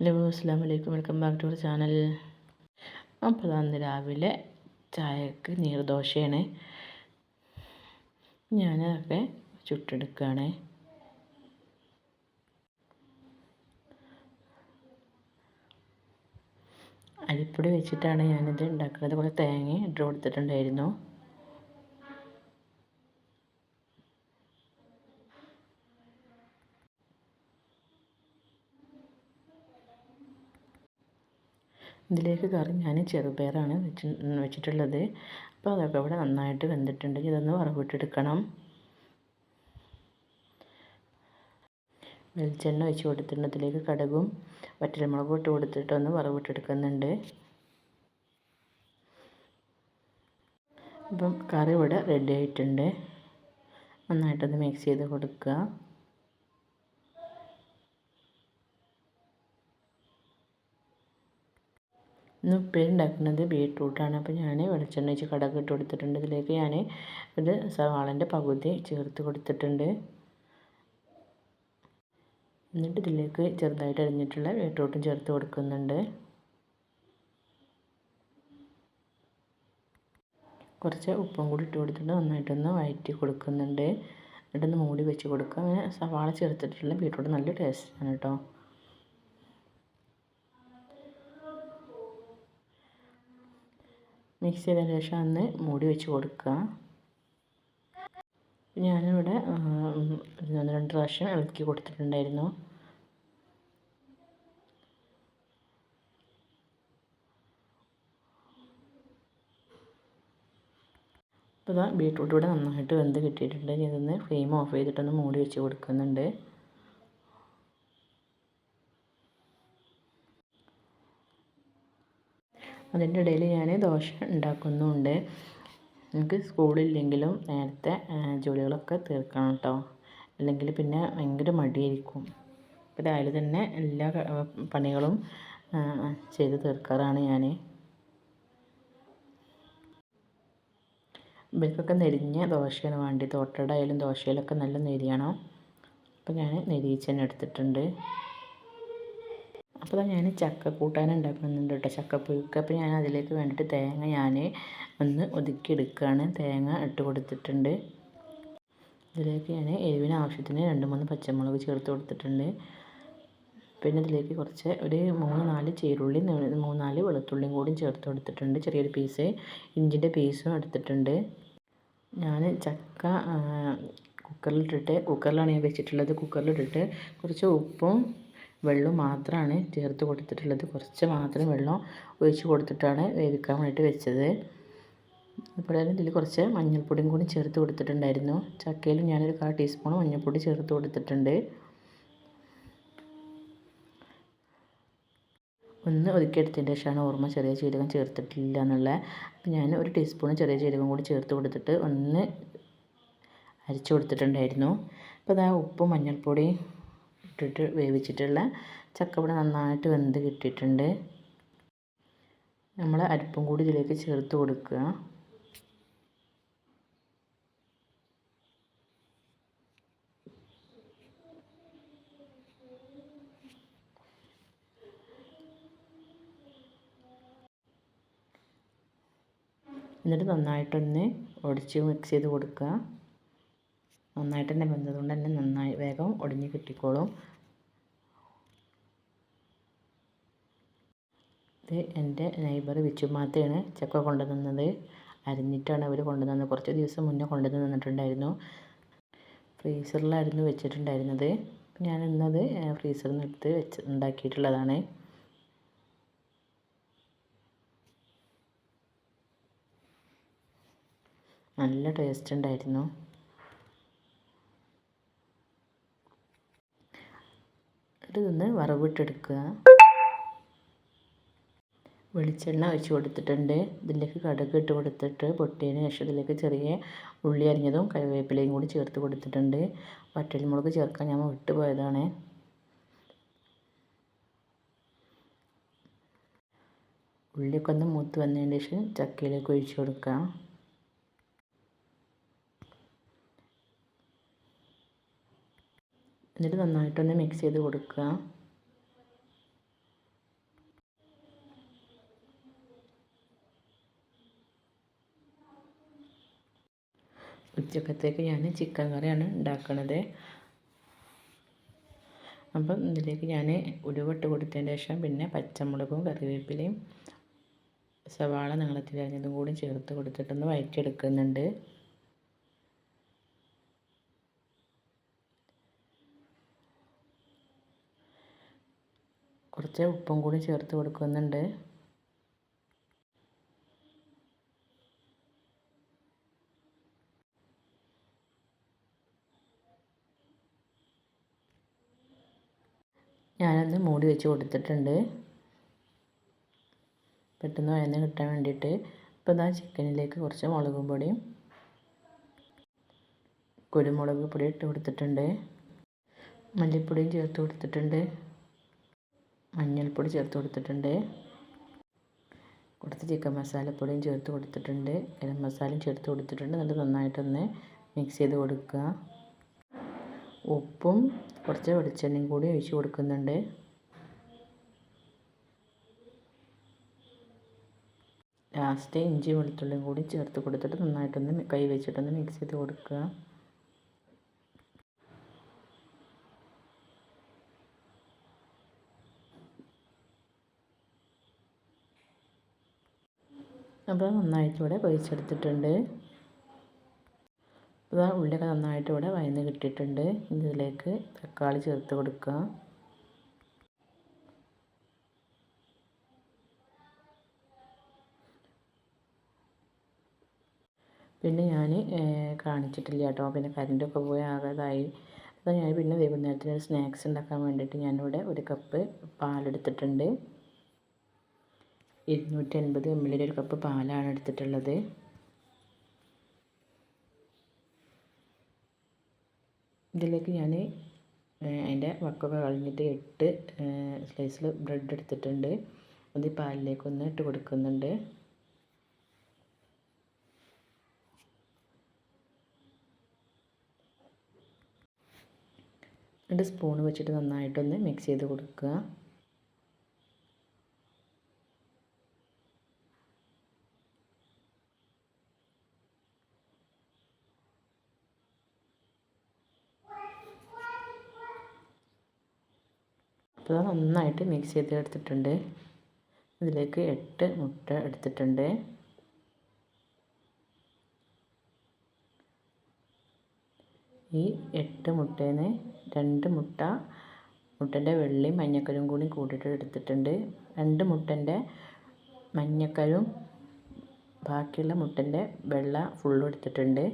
Hello അസ്സാം വലൈക്കും welcome back to our channel. അപ്പോൾ അന്ന് രാവിലെ ചായക്ക് നീർദോശയാണ്. ഞാനതൊക്കെ ചുട്ടെടുക്കുകയാണ് അരിപ്പൊടി വെച്ചിട്ടാണ് ഞാനിത് ഉണ്ടാക്കുന്നത്. കുറേ തേങ്ങ ഇട്ട് കൊടുത്തിട്ടുണ്ടായിരുന്നു ഇതിലേക്ക് കറി ഞാൻ ചെറുപയറാണ് വെച്ച് വെച്ചിട്ടുള്ളത്. അപ്പോൾ അതൊക്കെ ഇവിടെ നന്നായിട്ട് വെന്തിട്ടുണ്ട് ഇതൊന്ന് വറവിട്ടെടുക്കണം. വെളിച്ചെണ്ണ ഒഴിച്ച് കൊടുത്തിട്ടുണ്ട് അതിലേക്ക് കടുകും വറ്റൽമുളകും ഇട്ട് കൊടുത്തിട്ട് ഒന്ന് വറവിട്ടെടുക്കുന്നുണ്ട്. അപ്പം കറി ഇവിടെ റെഡി ആയിട്ടുണ്ട്. നന്നായിട്ടൊന്ന് മിക്സ് ചെയ്ത് കൊടുക്കുക. ഇന്ന് ഉപ്പേരി ഉണ്ടാക്കുന്നത് ബീട്രൂട്ടാണ്. അപ്പോൾ ഞാൻ വെളിച്ചെണ്ണ വെച്ച് കടക് ഇട്ട് കൊടുത്തിട്ടുണ്ട്. ഇതിലേക്ക് ഞാൻ ഒരു സവാളന്റെ പകുതി ചേർത്ത് കൊടുത്തിട്ടുണ്ട്. എന്നിട്ട് ഇതിലേക്ക് ചെറുതായിട്ട് അരിഞ്ഞിട്ടുള്ള ബീട്രൂട്ടും ചേർത്ത് കൊടുക്കുന്നുണ്ട്. കുറച്ച് ഉപ്പും കൂടി ഇട്ട് കൊടുത്തിട്ട് നന്നായിട്ടൊന്ന് വഴറ്റി കൊടുക്കുന്നുണ്ട്. എന്നിട്ടൊന്ന് മൂടി വെച്ച് കൊടുക്കുക. അങ്ങനെ സവാള ചേർത്തിട്ടുള്ള ബീട്രൂട്ട് നല്ല ടേസ്റ്റാണ് കേട്ടോ. മിക്സ് ചെയ്ത ശേഷം ഒന്ന് മൂടി വെച്ച് കൊടുക്കുക. ഞാനിവിടെ ഒന്ന് രണ്ട് പ്രാവശ്യം ഇളക്കി കൊടുത്തിട്ടുണ്ടായിരുന്നു. അപ്പോൾ ഇതാ ബീട്രൂട്ട് ഇവിടെ നന്നായിട്ട് വെന്ത് കിട്ടിയിട്ടുണ്ട്. ഇതൊന്ന് ഫ്ലെയിം ഓഫ് ചെയ്തിട്ടൊന്ന് മൂടി വെച്ച് കൊടുക്കുന്നുണ്ട്. അതിന്റെ ഇടയിൽ ഞാൻ ദോശ ഉണ്ടാക്കുന്നുമുണ്ട് എനിക്ക് സ്കൂളില്ലെങ്കിലും നേരത്തെ ജോലികളൊക്കെ തീർക്കണം കേട്ടോ അല്ലെങ്കിൽ പിന്നെ ഭയങ്കര മടിയായിരിക്കും. ഇപ്പോൾ രാവിലെ തന്നെ എല്ലാ പണികളും ചെയ്ത് തീർക്കാറാണ് ഞാൻ ഇവർക്കൊക്കെ നെരിഞ്ഞ ദോശയാണ് വേണ്ടി തോട്ടയുടെ ആയാലും ദോശയിലൊക്കെ നല്ല നെരിയണം. അപ്പോൾ ഞാൻ നെരിയിച്ച് തന്നെ എടുത്തിട്ടുണ്ട്. അപ്പോൾ ഞാൻ ചക്ക കൂട്ടാൻ ഉണ്ടാക്കുന്നുണ്ട് കേട്ടോ ചക്കപ്പുഴുക്ക്. അപ്പോൾ ഞാൻ അതിലേക്ക് വേണ്ടിയിട്ട് തേങ്ങ ഞാൻ ഒന്ന് ഒതുക്കിയെടുക്കുകയാണ് തേങ്ങ ഇട്ട് കൊടുത്തിട്ടുണ്ട്. ഇതിലേക്ക് ഞാൻ എരിവിന് ആവശ്യത്തിന് രണ്ട് മൂന്ന് പച്ചമുളക് ചേർത്ത് കൊടുത്തിട്ടുണ്ട്. പിന്നെ ഇതിലേക്ക് കുറച്ച് ഒരു മൂന്ന് നാല് ചീരുള്ളി മൂന്ന് നാല് വെളുത്തുള്ളിയും കൂടി ചേർത്ത് കൊടുത്തിട്ടുണ്ട്. ചെറിയൊരു പീസ് ഇഞ്ചിന്റെ പീസും എടുത്തിട്ടുണ്ട്. ഞാൻ ചക്ക കുക്കറിലിട്ടിട്ട് കുക്കറിലാണ് ഞാൻ വെച്ചിട്ടുള്ളത്. കുക്കറിലിട്ടിട്ട് കുറച്ച് ഉപ്പും വെള്ളം മാത്രമാണ് ചേർത്ത് കൊടുത്തിട്ടുള്ളത്. കുറച്ച് മാത്രം വെള്ളം ഒഴിച്ച് കൊടുത്തിട്ടാണ് വേവിക്കാൻ വേണ്ടിയിട്ട് വെച്ചത്. അതുപോലെ ഇതിൽ കുറച്ച് മഞ്ഞൾപ്പൊടിയും കൂടി ചേർത്ത് കൊടുത്തിട്ടുണ്ടായിരുന്നു. ചക്കയിൽ ഞാനൊരു കാൽ ടീസ്പൂൺ മഞ്ഞൾപ്പൊടി ചേർത്ത് കൊടുത്തിട്ടുണ്ട്. ഒന്ന് ഒതുക്കിയെടുത്തതിന് ശേഷമാണ് ഓർമ്മ ചെറിയ ജീരകം ചേർത്തിട്ടില്ല എന്നുള്ള. അപ്പം ഞാൻ ഒരു ടീസ്പൂൺ ചെറിയ ജീരകം കൂടി ചേർത്ത് കൊടുത്തിട്ട് ഒന്ന് അരിച്ചു കൊടുത്തിട്ടുണ്ടായിരുന്നു. അപ്പോൾ അതാ ഉപ്പും മഞ്ഞൾപ്പൊടിയും ഇട്ടിട്ട് വേവിച്ചിട്ടുള്ള ചക്ക ഇവിടെ നന്നായിട്ട് വെന്ത് കിട്ടിയിട്ടുണ്ട്. നമ്മൾ അരിപ്പും കൂടി ഇതിലേക്ക് ചേർത്ത് കൊടുക്കുക. എന്നിട്ട് നന്നായിട്ടൊന്ന് ഒടിച്ച് മിക്സ് ചെയ്ത് കൊടുക്കുക. നന്നായിട്ട് തന്നെ വെന്തതുകൊണ്ട് തന്നെ നന്നായി വേഗം ഒടിഞ്ഞ് കിട്ടിക്കോളും. ഇത് എന്റെ നൈബർ വിച്ചുമാത്തയാണ് ചക്ക കൊണ്ടുതന്നത്. അരിഞ്ഞിട്ടാണ് അവർ കൊണ്ടുതന്നത്. കുറച്ച് ദിവസം മുന്നേ കൊണ്ടു തന്നിട്ടുണ്ടായിരുന്നു. ഫ്രീസറിലായിരുന്നു വെച്ചിട്ടുണ്ടായിരുന്നത്. ഞാൻ ഇന്നത് ഫ്രീസറിൽ നിന്ന് എടുത്ത് വെച്ച് ഉണ്ടാക്കിയിട്ടുള്ളതാണ്. നല്ല ടേസ്റ്റ് ഉണ്ടായിരുന്നു. ഇതൊന്ന് വറവിട്ടെടുക്കുക. വെളിച്ചെണ്ണ ഒഴിച്ച് കൊടുത്തിട്ടുണ്ട്. ഇതിലേക്ക് കടുക് ഇട്ട് കൊടുത്തിട്ട് പൊട്ടിയതിന് ശേഷം ഇതിലേക്ക് ചെറിയ ഉള്ളി അരിഞ്ഞതും കറിവേപ്പിലയും കൂടി ചേർത്ത് കൊടുത്തിട്ടുണ്ട്. വറ്റൽമുളക് ചേർക്കാൻ ഞാൻ വിട്ടുപോയതാണ് ഉള്ളിയൊക്കെ ഒന്ന് മൂത്ത് വന്നതിന് ശേഷം ചക്കയിലേക്ക് ഒഴിച്ച് കൊടുക്കാം. എന്നിട്ട് നന്നായിട്ടൊന്ന് മിക്സ് ചെയ്ത് കൊടുക്കുക. ഉച്ചക്കത്തേക്ക് ഞാൻ ചിക്കൻ കറിയാണ് ഉണ്ടാക്കുന്നത് അപ്പം ഇതിലേക്ക് ഞാൻ ഉരുവിട്ട് കൊടുത്തതിന് ശേഷം പിന്നെ പച്ചമുളകും കറിവേപ്പിലയും സവാള നീളത്തിലരിഞ്ഞതും കൂടി ചേർത്ത് കൊടുത്തിട്ടൊന്ന് വഴറ്റിയെടുക്കുന്നുണ്ട്. കുറച്ച് ഉപ്പും കൂടി ചേർത്ത് കൊടുക്കുന്നുണ്ട്. ഞാനത് മൂടി വെച്ച് കൊടുത്തിട്ടുണ്ട്. പെട്ടെന്ന് വഴന്ന് കിട്ടാൻ വേണ്ടിയിട്ട്. ഇപ്പോൾ ഇതാ ചിക്കനിലേക്ക് കുറച്ച് മുളകും പൊടിയും കുരുമുളക് പൊടി ഇട്ട് കൊടുത്തിട്ടുണ്ട്. മല്ലിപ്പൊടിയും ചേർത്ത് കൊടുത്തിട്ടുണ്ട്. മഞ്ഞൾപ്പൊടി ചേർത്ത് കൊടുത്തിട്ടുണ്ട്. കുറച്ച് ചിക്കൻ മസാലപ്പൊടിയും ചേർത്ത് കൊടുത്തിട്ടുണ്ട്. ഗരം മസാലയും ചേർത്ത് കൊടുത്തിട്ടുണ്ട്. എന്നിട്ട് നന്നായിട്ടൊന്ന് മിക്സ് ചെയ്ത് കൊടുക്കുക. ഉപ്പും കുറച്ച് വെളിച്ചെണ്ണയും കൂടി ഒഴിച്ച് കൊടുക്കുന്നുണ്ട്. ലാസ്റ്റ് ഇഞ്ചി വെളുത്തുള്ളിയും കൂടി ചേർത്ത് കൊടുത്തിട്ട് നന്നായിട്ടൊന്ന് കൈ വെച്ചിട്ടൊന്ന് മിക്സ് ചെയ്ത് കൊടുക്കുക. അപ്പോൾ നന്നായിട്ട് ഇവിടെ പൊരിച്ചെടുത്തിട്ടുണ്ട് ഇതാ ഉള്ളിയൊക്കെ നന്നായിട്ട് ഇവിടെ വയന്ന് കിട്ടിയിട്ടുണ്ട്. ഇതിലേക്ക് തക്കാളി ചേർത്ത് കൊടുക്കുക. പിന്നെ ഞാൻ കാണിച്ചിട്ടില്ല കേട്ടോ. പിന്നെ കറണ്ടൊക്കെ പോയി ആകാതായി. അപ്പോൾ ഞാൻ പിന്നെ വൈകുന്നേരത്തിന് സ്നാക്സ് ഉണ്ടാക്കാൻ വേണ്ടിയിട്ട് ഞാനിവിടെ ഒരു കപ്പ് പാലെടുത്തിട്ടുണ്ട്. ഇരുന്നൂറ്റി അൻപത് എം ഒരു കപ്പ് പാലാണ് എടുത്തിട്ടുള്ളത്. ഇതിലേക്ക് ഞാൻ അതിന്റെ വക്കൊക്കെ കളഞ്ഞിട്ട് എട്ട് സ്ലൈസിൽ ബ്രെഡ് എടുത്തിട്ടുണ്ട്. അത് പാലിലേക്കൊന്ന് ഇട്ട് കൊടുക്കുന്നുണ്ട്. രണ്ട് സ്പൂൺ വെച്ചിട്ട് നന്നായിട്ടൊന്ന് മിക്സ് ചെയ്ത് കൊടുക്കുക അപ്പോൾ നന്നായിട്ട് മിക്സ് ചെയ്ത് എടുത്തിട്ടുണ്ട് ഇതിലേക്ക് എട്ട് മുട്ട എടുത്തിട്ടുണ്ട്. ഈ എട്ട് മുട്ടേന്ന് രണ്ട് മുട്ട മുട്ടന്റെ വെള്ളയും മഞ്ഞക്കരും കൂടി കൂട്ടിയിട്ട് എടുത്തിട്ടുണ്ട്. രണ്ട് മുട്ടന്റെ മഞ്ഞക്കരും ബാക്കിയുള്ള മുട്ടന്റെ വെള്ള ഫുള്ളും എടുത്തിട്ടുണ്ട്.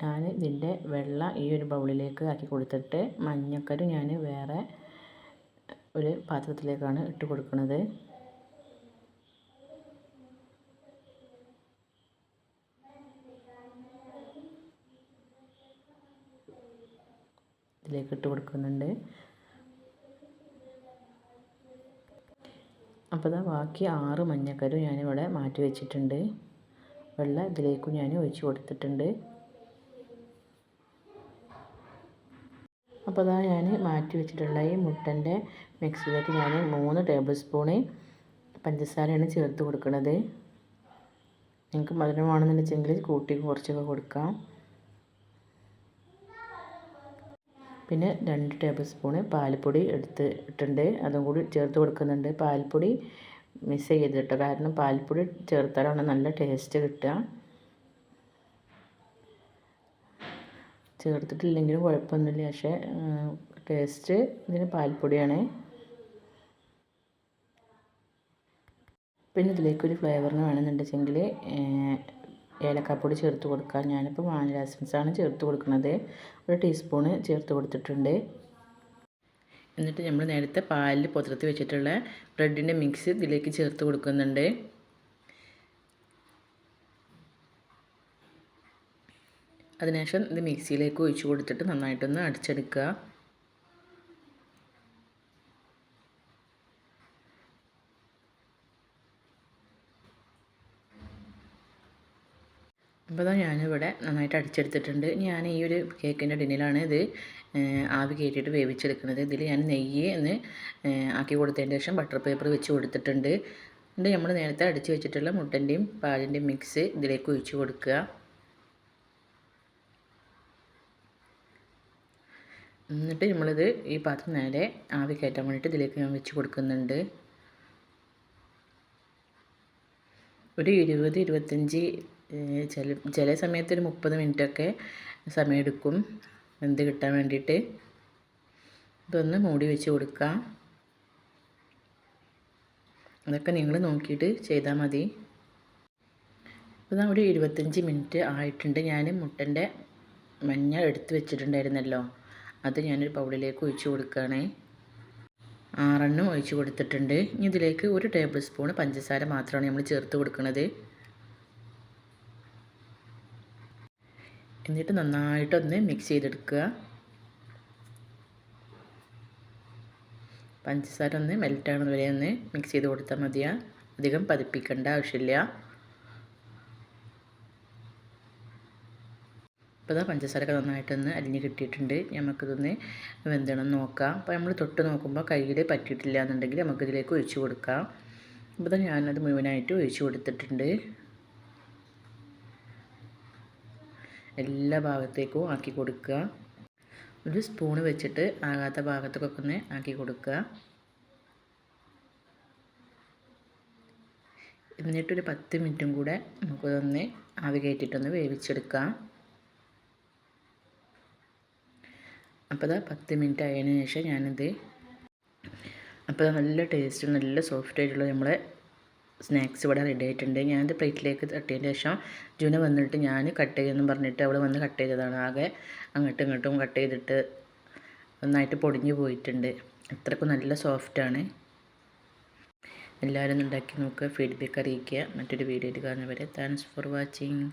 ഞാൻ ഇതിന്റെ വെള്ള ഈ ഒരു ബൗളിലേക്ക് ആക്കി കൊടുത്തിട്ട് മഞ്ഞക്കരു ഞാൻ വേറെ ഒരു പാത്രത്തിലേക്കാണ് ഇട്ട് കൊടുക്കുന്നത് ഇതിലേക്ക് ഇട്ട് കൊടുക്കുന്നുണ്ട്. അപ്പോൾ ഇതാ ബാക്കി ആറ് മഞ്ഞക്കരു ഞാനിവിടെ മാറ്റി വെച്ചിട്ടുണ്ട്. വെള്ളം ഇതിലേക്കും ഞാൻ ഒഴിച്ച് കൊടുത്തിട്ടുണ്ട്. അപ്പോൾ അതാ ഞാൻ മാറ്റി വെച്ചിട്ടുള്ള ഈ മുട്ടന്റെ മിക്സിയിലേക്ക് ഞാൻ മൂന്ന് ടേബിൾ സ്പൂണ് പഞ്ചസാരയാണ് ചേർത്ത് കൊടുക്കുന്നത് നിങ്ങൾക്ക് മധുരം വേണമെന്നുണ്ടെങ്കിൽ കൂട്ടി കുറച്ചൊക്കെ കൊടുക്കാം. പിന്നെ രണ്ട് ടേബിൾ സ്പൂണ് പാൽപ്പൊടി എടുത്ത് ഇട്ടുണ്ട് അതും കൂടി ചേർത്ത് കൊടുക്കുന്നുണ്ട്. പാൽപ്പൊടി മിസ് ചെയ്തിട്ടോ? കാരണം പാൽപ്പൊടി ചേർത്താലാണ് നല്ല ടേസ്റ്റ് കിട്ടുക. ചേർത്തിട്ടില്ലെങ്കിലും കുഴപ്പമൊന്നുമില്ല. പക്ഷേ ടേസ്റ്റ് ഇതിന് പാൽപ്പൊടിയാണ്. പിന്നെ ഇതിലേക്കൊരു ഫ്ലേവറിന് വേണമെന്നുണ്ടെങ്കിൽ ഏലക്കാപ്പൊടി ചേർത്ത് കൊടുക്കാം. ഞാനിപ്പോൾ വാനില എസൻസാണ് ചേർത്ത് കൊടുക്കുന്നത്. ഒരു ടീസ്പൂണ് ചേർത്ത് കൊടുത്തിട്ടുണ്ട്. എന്നിട്ട് നമ്മൾ നേരത്തെ പാലിൽ പുതർത്തി വെച്ചിട്ടുള്ള ബ്രെഡിന്റെ മിക്സ് ഇതിലേക്ക് ചേർത്ത് കൊടുക്കുന്നുണ്ട്. അതിനുശേഷം ഇത് മിക്സിയിലേക്ക് ഒഴിച്ചു കൊടുത്തിട്ട് നന്നായിട്ടൊന്ന് അടിച്ചെടുക്കുക. അപ്പോൾ ഞാനിവിടെ നന്നായിട്ട് അടിച്ചെടുത്തിട്ടുണ്ട്. ഞാൻ ഈ ഒരു കേക്കിന്റെ ടിന്നിലാണ് ഇത് ആവി കയറ്റിയിട്ട് വേവിച്ചെടുക്കുന്നത്. ഇതിൽ ഞാൻ നെയ്യ് എന്ന് ആക്കി കൊടുത്തതിന് ശേഷം ബട്ടർ പേപ്പർ വെച്ച് കൊടുത്തിട്ടുണ്ട്. എന്നിട്ട് നമ്മൾ നേരത്തെ അടിച്ച് വെച്ചിട്ടുള്ള മുട്ടന്റെയും പാലിന്റെയും മിക്സ് ഇതിലേക്ക് ഒഴിച്ച് കൊടുക്കുക. എന്നിട്ട് നമ്മളിത് ഈ പാത്രം നേരെ ആവി കയറ്റാൻ വേണ്ടിയിട്ട് ഇതിലേക്ക് ഞാൻ വെച്ച് കൊടുക്കുന്നുണ്ട്. ഒരു ഇരുപത് ഇരുപത്തഞ്ച് ചില ചില സമയത്ത് ഒരു മുപ്പത് മിനിറ്റൊക്കെ സമയമെടുക്കും. വെന്ത് കിട്ടാൻ വേണ്ടിയിട്ട്. ഇതൊന്ന് മൂടി വെച്ച് കൊടുക്കുക അതൊക്കെ നിങ്ങൾ നോക്കിയിട്ട് ചെയ്താൽ മതി. ഇപ്പോൾ ഒരു ഇരുപത്തഞ്ച് മിനിറ്റ് ആയിട്ടുണ്ട്. ഞാൻ മുട്ടന്റെ മഞ്ഞ എടുത്ത് വെച്ചിട്ടുണ്ടായിരുന്നല്ലോ. അത് ഞാനൊരു പൗളിലേക്ക് ഒഴിച്ച് കൊടുക്കുകയാണ്. ആറെണ്ണം ഒഴിച്ച് കൊടുത്തിട്ടുണ്ട്. ഇനി ഇതിലേക്ക് ഒരു ടേബിൾ സ്പൂൺ പഞ്ചസാര മാത്രമാണ് നമ്മൾ ചേർത്ത് കൊടുക്കുന്നത്. എന്നിട്ട് നന്നായിട്ടൊന്ന് മിക്സ് ചെയ്തെടുക്കുക. പഞ്ചസാര ഒന്ന് മെൽറ്റ് ആവുന്നത് വരെ ഒന്ന് മിക്സ് ചെയ്ത് കൊടുത്താൽ മതിയാ. അധികം പതിപ്പിക്കേണ്ട ആവശ്യമില്ല. ഇപ്പോൾ ഇതാ പഞ്ചസാരയൊക്കെ നന്നായിട്ടൊന്ന് അലിഞ്ഞ് കിട്ടിയിട്ടുണ്ട്. നമുക്കിതൊന്ന് വെന്തണം നോക്കാം. അപ്പോൾ നമ്മൾ തൊട്ട് നോക്കുമ്പോൾ കയ്യിൽ പറ്റിയിട്ടില്ല എന്നുണ്ടെങ്കിൽ നമുക്കിതിലേക്ക് ഒഴിച്ച് കൊടുക്കാം. അപ്പോൾ ഇതാ ഞാനത് മുഴുവനായിട്ട് ഒഴിച്ച് കൊടുത്തിട്ടുണ്ട്. എല്ലാ ഭാഗത്തേക്കും ആക്കി കൊടുക്കുക ഒരു സ്പൂണ് വെച്ചിട്ട് ആകാത്ത ഭാഗത്തേക്കൊക്കെ ഒന്ന് ആക്കി കൊടുക്കുക എന്നിട്ടൊരു പത്ത് മിനിറ്റും കൂടെ നമുക്കതൊന്ന് ആവി കയറ്റിയിട്ടൊന്ന് വേവിച്ചെടുക്കാം. അപ്പോൾ ഇതാ പത്ത് മിനിറ്റ് ആയതിനു ശേഷം ഞാനിത് അപ്പോൾ നല്ല ടേസ്റ്റ് നല്ല സോഫ്റ്റ് ആയിട്ടുള്ള നമ്മളെ സ്നാക്സ് ഇവിടെ റെഡി ആയിട്ടുണ്ട്. ഞാനിത് പ്ലേറ്റിലേക്ക് തട്ടിയതിന് ശേഷം ജുന വന്നിട്ട് ഞാൻ കട്ട് ചെയ്യുമെന്ന് പറഞ്ഞിട്ട് അവിടെ വന്ന് കട്ട് ചെയ്തതാണ്. ആകെ അങ്ങോട്ടും ഇങ്ങോട്ടും കട്ട് ചെയ്തിട്ട് നന്നായിട്ട് പൊടിഞ്ഞു പോയിട്ടുണ്ട്. അത്രക്കും നല്ല സോഫ്റ്റാണ് എല്ലാവരും ഉണ്ടാക്കി നോക്കുക ഫീഡ്ബാക്ക് അറിയിക്കുക. മറ്റൊരു വീഡിയോയിൽ കാണുന്നവരെ താങ്ക്സ് ഫോർ വാച്ചിങ്